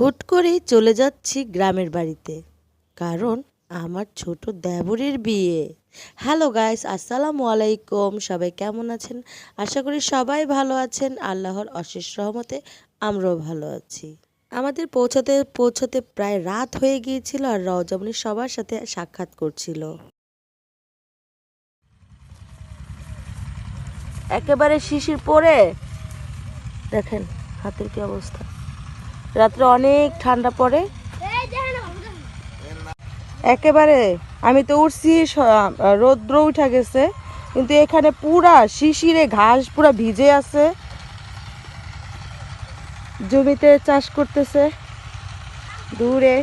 হুট করেই চলে যাচ্ছি গ্রামের বাড়িতে। কারণ আমার ছোট দেবরের বিয়ে। হ্যালো গাইস আসসালামু আলাইকুম। সবাই কেমন আছেন? আশা করি সবাই ভালো আছেন। আল্লাহর অশেষ রহমতে আমরাও ভালো আছি। আমাদের পৌঁছাতে পৌঁছাতে প্রায় রাত হয়ে গিয়েছিল আর রজমনি সবার সাথে সাক্ষাৎ করছিল। একেবারে শিশির পরে? দেখেন, হাতের কি অবস্থা। রাত্রে অনেক ঠান্ডা পড়ে। একেবারে আমি তো উঠছি রৌদ্র উঠা গেছে কিন্তু এখানে পুরা শিশিরে ঘাস পুরা ভিজে আছে। জমিতে চাষ করতেছে দূরে।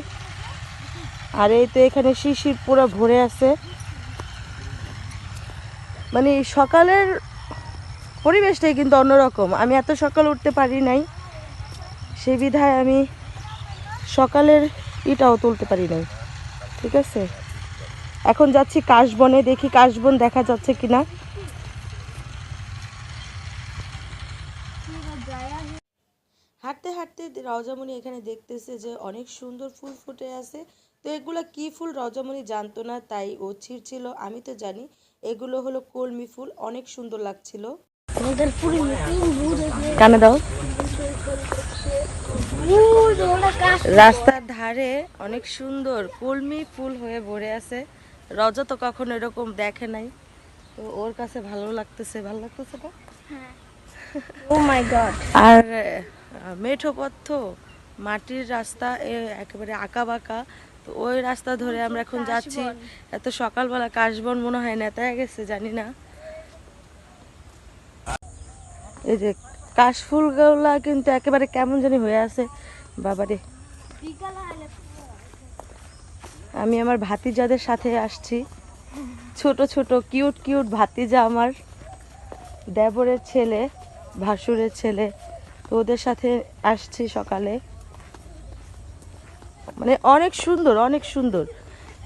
আর এই তো এখানে শিশির পুরো ভরে আছে। মানে সকালের পরিবেশটাই কিন্তু অন্যরকম। আমি এত সকাল উঠতে পারি নাই। সেই বিধায় আমি সকালের ইটাও তুলতে পারি নাই। ঠিক আছে? এখন যাচ্ছি কাশবনে দেখি কাশবন দেখা যাচ্ছে কিনা। হাঁটতে হাঁটতে রজামণি এখানে দেখতেছে যে অনেক সুন্দর ফুল ফুটে আছে। তো এগুলো কি ফুল? রজামণি জানতো না তাই ও ছিঁড়ছিল। আমি তো জানি এগুলো হলো কলমি ফুল। অনেক সুন্দর লাগছিল। কানে দাও। রাস্তার ধারে অনেক সুন্দর কলমি ফুল হয়ে ভরে আছে। রজা তো কখনো এরকম দেখে নাই। তো ওর কাছে ভালো লাগতেছে ভালো লাগতেছে না? Oh my god. আর মেঠো পথ মাটির রাস্তা এ একেবারে আঁকা বাঁকা তো ওই রাস্তা ধরে আমরা এখন যাচ্ছি। এত সকালবেলা কাশবন মনে হয় নেতায় গেছে জানি না। এই যে কাশফুলগুলা কিন্তু একেবারে কেমন জানি হয়ে আছে। বাবারে আমি আমার ভাতিজাদের সাথে আসছি। ছোট ছোট, কিউট কিউট ভাতিজা আমার। দেবরের ছেলে, ভাসুরের ছেলে। তো ওদের সাথে আসছি সকালে। মানে অনেক সুন্দর অনেক সুন্দর।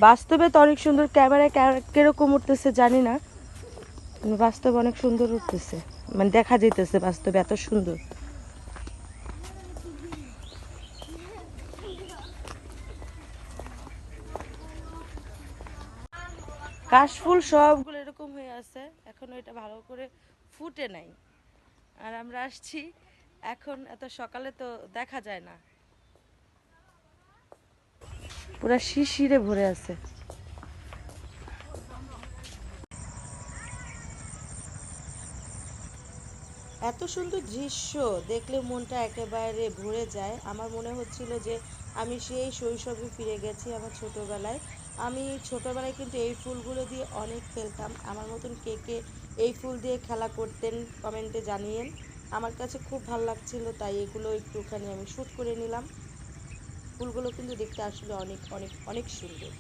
বাস্তবে তো অনেক সুন্দর। ক্যামেরায় কীরকম উঠতেছে জানি না। বাস্তবে অনেক সুন্দর উঠতেছে। মানে দেখা যাইতেছে বাস্তবে এত সুন্দর। কাশফুল সবগুলো এরকম হয়ে আছে। এখনও এটা ভালো করে ফুটে নাই। আর আমরা আসছি। এখন এত সকালে তো দেখা যায় না। পুরা শিশিরে ভরে আছে। এত সুন্দর দৃশ্য দেখলে মনটা একেবারে ভরে যায়। আমার মনে হচ্ছিল যে আমি সেই শৈশবে ফিরে গেছি আমার ছোটবেলায়। আমি ছোটবেলায় কিন্তু এই ফুলগুলো দিয়ে অনেক খেলতাম। আমার মতন কে কে এই ফুল দিয়ে খেলা করতেন কমেন্টে জানিয়েন। আমার কাছে খুব ভালো লাগছিল, তাই এগুলো একটুখানি আমি শ্যুট করে নিলাম। ফুলগুলো কিন্তু দেখতে আসলে অনেক অনেক অনেক সুন্দর।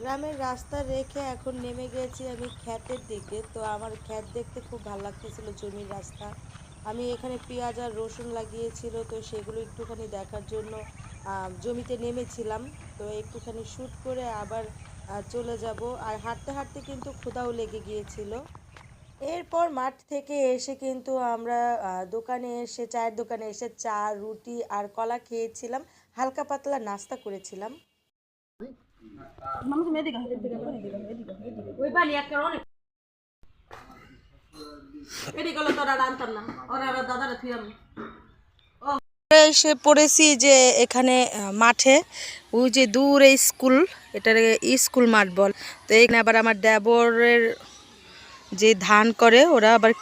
গ্রামের রাস্তা রেখে এখন নেমে গেছি আমি ক্ষেতের দিকে। তো আমার ক্ষেত দেখতে খুব ভালো লাগতেছিল, জমির রাস্তা। আমি এখানে পেঁয়াজ আর রসুন লাগিয়েছিল, তো সেগুলো একটুখানি দেখার জন্য জমিতে নেমেছিলাম। তো একটুখানি শ্যুট করে আবার চলে যাব। আর হাঁটতে হাঁটতে কিন্তু ক্ষুধাও লেগে গিয়েছিল। এরপর মাঠ থেকে এসে কিন্তু আমরা দোকানে এসে, চায়ের দোকানে এসে চা, রুটি আর কলা খেয়েছিলাম। হালকা পাতলা নাস্তা করেছিলাম। থুই আমি এসে পড়েছি যে এখানে মাঠে ওই যে দূরে স্কুল এটার স্কুল মাঠ বল তো এখানে আবার আমার দেবরের যে ধান করে ওরা আবার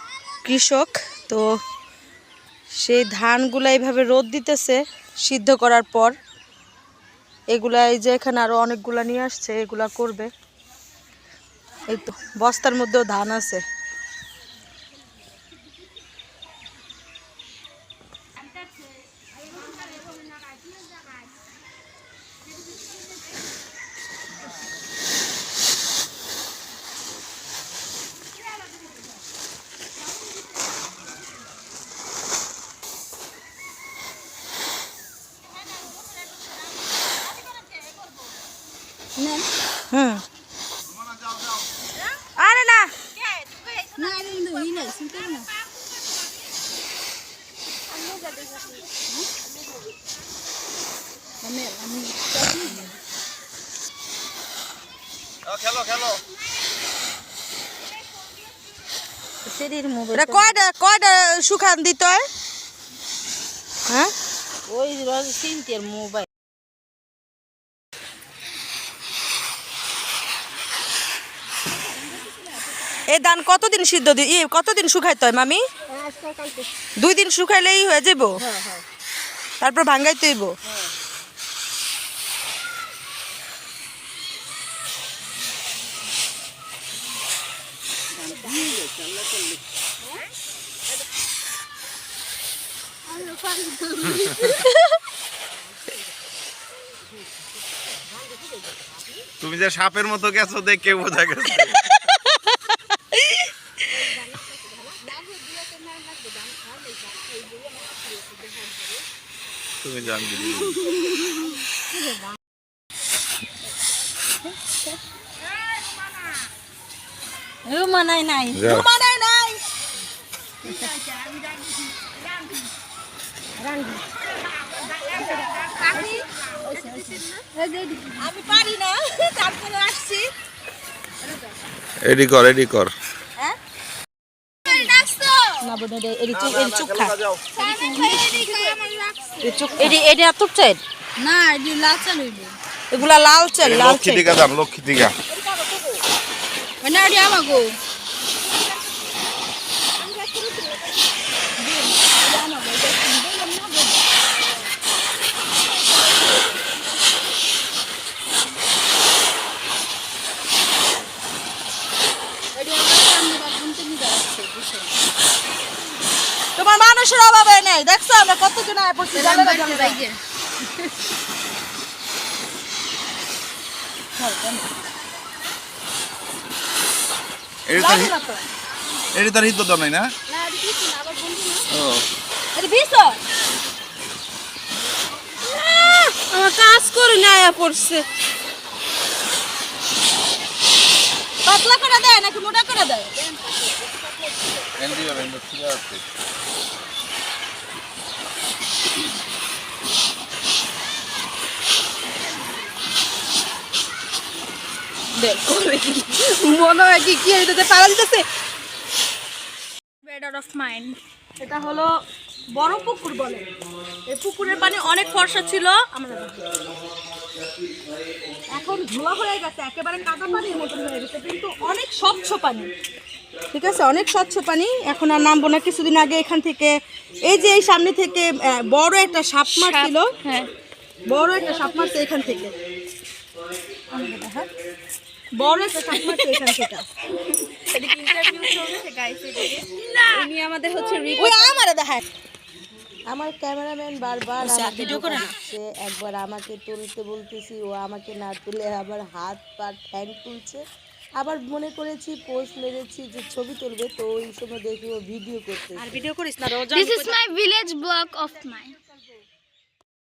কৃষক তো সেই ধানগুলো এইভাবে রোদ দিতেছে সিদ্ধ করার পর এগুলা এই যে এখানে আরও অনেকগুলা নিয়ে আসছে, এগুলা করবে। এই তো, বস্তার মধ্যেও ধান আছে। হুম আরে না। কয়টা কয়টা সুখান দিত হ্যাঁ? ওই রজ সিনতের মোবাইল। এই ধান কতদিন সিদ্ধ দি ই কতদিন শুকাইতে হয়, মামি? দুই দিন শুকাইলেই হয়ে যাব তারপর ভাঙ্গাইতে হইব? তুমি যে সাপের মতো গেছো দেখে বোঝা গেছে। মানাই নাই আমি পারি না তারপরে আসছি। এডি কর এডি কর। না বোধ হয় এডি চুক এডি চুক খা যাও এডি এডি এত চাই না এটি লাচা লইব এগুলা লাল চাল লাল লক্ষ্মী চাল। টিকা দাম লক্ষ্মী টিকা মানে এটি আমাগো তোমার মানুষের অভাবে নেই দেখছ? আমরা কতজন আয় পড়ছি এডি তার হিত দাম নাই না? ও। এটা আমার কাজ করে নেয়া পড়ছে। পাতলা করে দেয় নাকি মোটা করে দেয়? মনে হয় কি কি এটাতে পারা দিতেছে। বেডার অফ মাইন্ড এটা হলো বড় পুকুর বলে। এই পুকুরের পানি অনেক ফর্সা ছিল। আমরা এখন ধোয়া হয়ে গেছে একেবারে কাদা পানির মতন হয়ে গেছে কিন্তু অনেক স্বচ্ছ পানি। ঠিক আছে? অনেক স্বচ্ছ পানি। এখন আর নামবো না কিছুদিন আগে এখান থেকে এই যে এই সামনে থেকে বড় একটা সাপ মারছিল হ্যাঁ। বড় একটা সাপ মারছে এখান থেকে। হ্যাঁ? বড় একটা এখান থেকে। উনি আমাদের হচ্ছে আমারে দেখায়। আমার ক্যামেরাম্যান বারবার ভিডিও একবার আমাকে তুলতে বলতেছি ও আমাকে না তুলে আবার হাত পা ঠ্যাং তুলছে। আবার মনে করেছি পোস্ট মেরেছি যে ছবি তুলবে তো ওই সময় দেখি ও ভিডিও করতে ভিডিও করিস না This is my village block of mine.